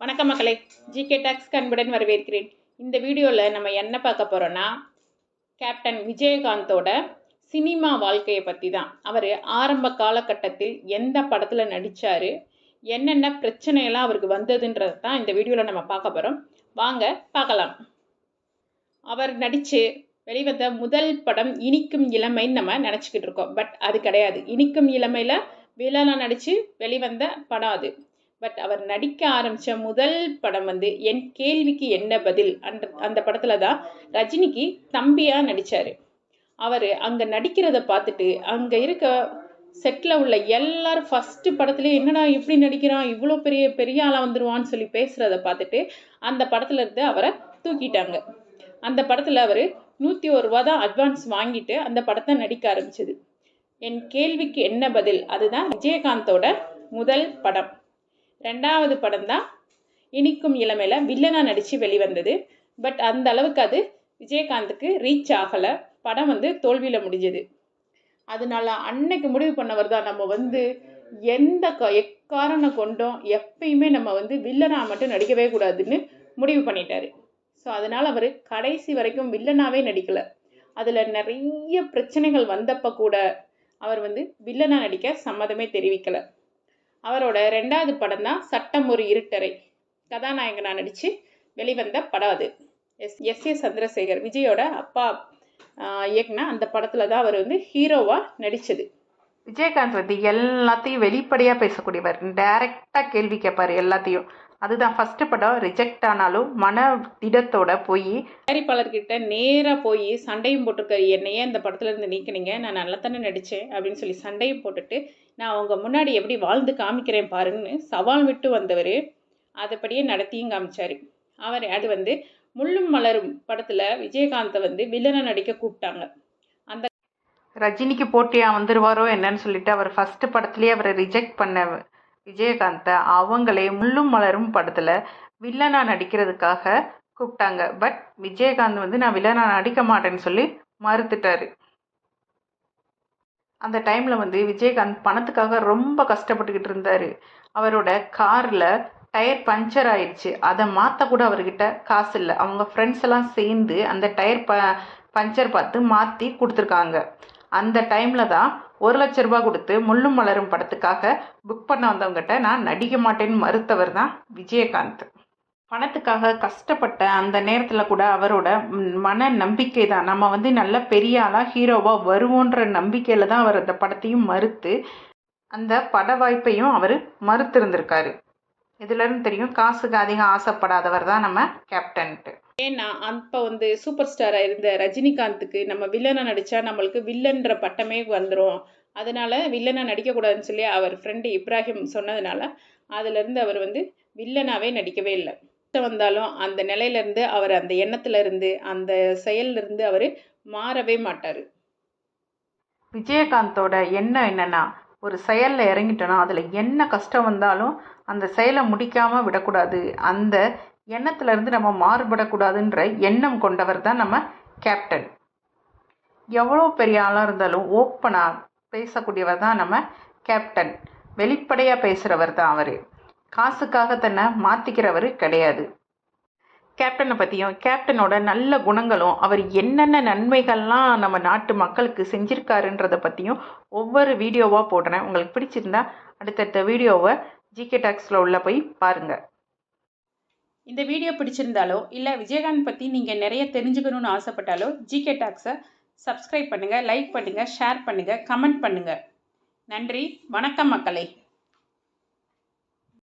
வணக்கம் மக்களே GK tax அன்புடன் வரவேற்கிறேன். இந்த வீடியோவில் நம்ம என்ன பார்க்க போகிறோன்னா கேப்டன் விஜயகாந்தோட சினிமா வாழ்க்கையை பற்றி தான் அவர் ஆரம்ப காலகட்டத்தில் எந்த படத்தில் நடித்தார் என்னென்ன பிரச்சனையெல்லாம் அவருக்கு வந்ததுன்றது தான் இந்த வீடியோவில் நம்ம பார்க்க போகிறோம் வாங்க பார்க்கலாம். அவர் நடித்து வெளிவந்த முதல் படம் இனிக்கும் இளமைன்னு நம்ம நினச்சிக்கிட்டு இருக்கோம். பட் அது கிடையாது. இனிக்கும் இளமையில் விழாலாம் நடித்து வெளிவந்த படம் அது. பட் அவர் நடிக்க ஆரம்பித்த முதல் படம் வந்து என் கேள்விக்கு என்ன பதில்? அந்த அந்த படத்தில் தான் ரஜினிக்கு தம்பியாக நடித்தார் அவர் அங்கே நடிக்கிறத பார்த்துட்டு அங்கே இருக்க செட்டில் உள்ள எல்லாரும் ஃபஸ்ட்டு படத்துலேயே என்னடா இப்படி நடிக்கிறான் இவ்வளோ பெரிய பெரிய ஆளாக வந்துடுவான்னு சொல்லி பேசுகிறத பார்த்துட்டு அந்த படத்துல இருந்து அவரை தூக்கிட்டாங்க. அந்த படத்தில் அவர் நூற்றி ஒரு ரூபா தான் அட்வான்ஸ் வாங்கிட்டு அந்த படத்தை நடிக்க ஆரம்பிச்சது. என் கேள்விக்கு என்ன பதில்? அதுதான் விஜயகாந்தோட முதல் படம். ரெண்டாவது படம் தான் இனிக்கும் இளமையில் வில்லனாக நடித்து வெளிவந்தது. பட் அந்த அளவுக்கு அது விஜயகாந்துக்கு ரீச் ஆகலை. படம் வந்து தோல்வியில் முடிஞ்சது. அதனால அன்னைக்கு முடிவு பண்ணவர் தான் நம்ம வந்து எந்த க எக்காரணம் கொண்டும் எப்பயுமே நம்ம வந்து வில்லனாக மட்டும் நடிக்கவே கூடாதுன்னு முடிவு பண்ணிட்டாரு. ஸோ அதனால் அவர் கடைசி வரைக்கும் வில்லனாகவே நடிக்கலை. அதில் நிறைய பிரச்சனைகள் வந்தப்போ கூட அவர் வந்து வில்லனாக நடிக்க சம்மதமே தெரிவிக்கலை. அவரோட ரெண்டாவது படம் தான் சட்டம் ஒரு இருட்டறை. கதாநாயகனாக நடித்து வெளிவந்த படம் அது. எஸ் எஸ் ஏ சந்திரசேகர் விஜயோட அப்பா இயக்குன அந்த படத்தில் தான் அவர் வந்து ஹீரோவாக நடித்தது விஜயகாந்த் வந்து எல்லாத்தையும் வெளிப்படையாக பேசக்கூடியவர். டைரெக்டாக கேள்வி கேட்பார் எல்லாத்தையும். அதுதான் ஃபஸ்ட்டு படம். ரிஜெக்ட் ஆனாலும் மன திடத்தோட போய் தயாரிப்பாளர்கிட்ட நேராக போய் சண்டையும் போட்டிருக்காரு. என்னையே இந்த படத்துல இருந்து நீக்கினீங்க. நான் நல்லா தானே நடித்தேன் அப்படின்னு சொல்லி சண்டையும் போட்டுட்டு நான் அவங்க முன்னாடி எப்படி வாழ்ந்து காமிக்கிறேன் பாருன்னு சவால் விட்டு வந்தவர் அதைப்படியே நடத்தியும் காமிச்சார். அவர் அது வந்து முள்ளும் மலரும் படத்தில் விஜயகாந்தை வந்து வில்லனை நடிக்க கூப்பிட்டாங்க. அந்த ரஜினிக்கு போட்டியாக வந்துடுவாரோ என்னன்னு சொல்லிட்டு அவர் ஃபஸ்ட்டு படத்துலேயே அவரை ரிஜெக்ட் பண்ண விஜயகாந்தை அவங்களே முள்ளும் மலரும் படத்தில் வில்லனாக நடிக்கிறதுக்காக கூப்பிட்டாங்க. பட் விஜயகாந்த் வந்து நான் வில்லனாக நடிக்க மாட்டேன்னு சொல்லி மறுத்துட்டாரு. அந்த டைமில் வந்து விஜயகாந்த் பணத்துக்காக ரொம்ப கஷ்டப்பட்டுக்கிட்டு இருந்தார். அவரோட காரில் டயர் பஞ்சர் ஆயிடுச்சு. அதை மாற்ற கூட அவர்கிட்ட காசு இல்லை. அவங்க ஃப்ரெண்ட்ஸ் எல்லாம் சேர்ந்து அந்த டயர் ப பஞ்சர் பார்த்து மாற்றி கொடுத்துருக்காங்க. அந்த டைமில் தான் ஒரு லட்ச ரூபா கொடுத்து முள்ளும் மலரும் படத்துக்காக புக் பண்ண வந்தவங்ககிட்ட நான் நடிக்க மாட்டேன்னு மறுத்தவர் தான் விஜயகாந்த். பணத்துக்காக கஷ்டப்பட்ட அந்த நேரத்தில் கூட அவரோட மன நம்பிக்கை தான் நம்ம வந்து நல்ல பெரிய ஆளாக ஹீரோவாக வருவோன்ற நம்பிக்கையில் தான் அவர் அந்த படத்தையும் மறுத்து அந்த பட வாய்ப்பையும் அவர் மறுத்திருந்திருக்காரு. இதுலேருந்து தெரியும் காசுக்கு அதிகம் ஆசைப்படாதவர் தான் நம்ம கேப்டன்ட்டு. ஏன்னா அப்போ வந்து சூப்பர் ஸ்டாராக இருந்த ரஜினிகாந்துக்கு நம்ம வில்லனை நடித்தா நம்மளுக்கு வில்லன்ற பட்டமே வந்துடும் அதனால வில்லனாக நடிக்கக்கூடாதுன்னு சொல்லி அவர் ஃப்ரெண்டு இப்ராஹிம் சொன்னதுனால அதுலேருந்து அவர் வந்து வில்லனாகவே நடிக்கவே இல்லை. வந்தாலும் அந்த நிலையிலேருந்து அவர் அந்த எண்ணத்துலேருந்து அந்த செயல்லேருந்து அவர் மாறவே மாட்டார். விஜயகாந்தோட எண்ணம் என்னன்னா ஒரு செயலில் இறங்கிட்டோன்னா அதில் என்ன கஷ்டம் வந்தாலும் அந்த செயலை முடிக்காமல் விடக்கூடாது. அந்த எண்ணத்துலேருந்து நம்ம மாறுபடக்கூடாதுன்ற எண்ணம் கொண்டவர் தான் நம்ம கேப்டன் எவ்வளோ பெரிய ஆளாக இருந்தாலும் ஓப்பனாக பேசக்கூடியவர் தான் நம்ம கேப்டன் வெளிப்படையாக பேசுகிறவர் தான் அவர். காசுக்காக தன்னை மாற்றிக்கிறவர் கிடையாது. கேப்டனை பற்றியும் கேப்டனோட நல்ல குணங்களும் அவர் என்னென்ன நன்மைகள்லாம் நம்ம நாட்டு மக்களுக்கு செஞ்சுருக்காருன்றதை பற்றியும் ஒவ்வொரு வீடியோவாக போடுறேன். உங்களுக்கு பிடிச்சிருந்தா அடுத்தடுத்த வீடியோவை ஜிகே டாக்ஸில் உள்ள போய் பாருங்கள் இந்த வீடியோ பிடிச்சிருந்தாலோ இல்லை விஜயகாந்த் பற்றி நீங்கள் நிறைய தெரிஞ்சுக்கணும்னு ஆசைப்பட்டாலோ ஜிகே டாக்ஸை சப்ஸ்கிரைப் பண்ணுங்கள் லைக் பண்ணுங்கள் ஷேர் பண்ணுங்கள் கமெண்ட் பண்ணுங்கள் நன்றி வணக்கம் மக்களே.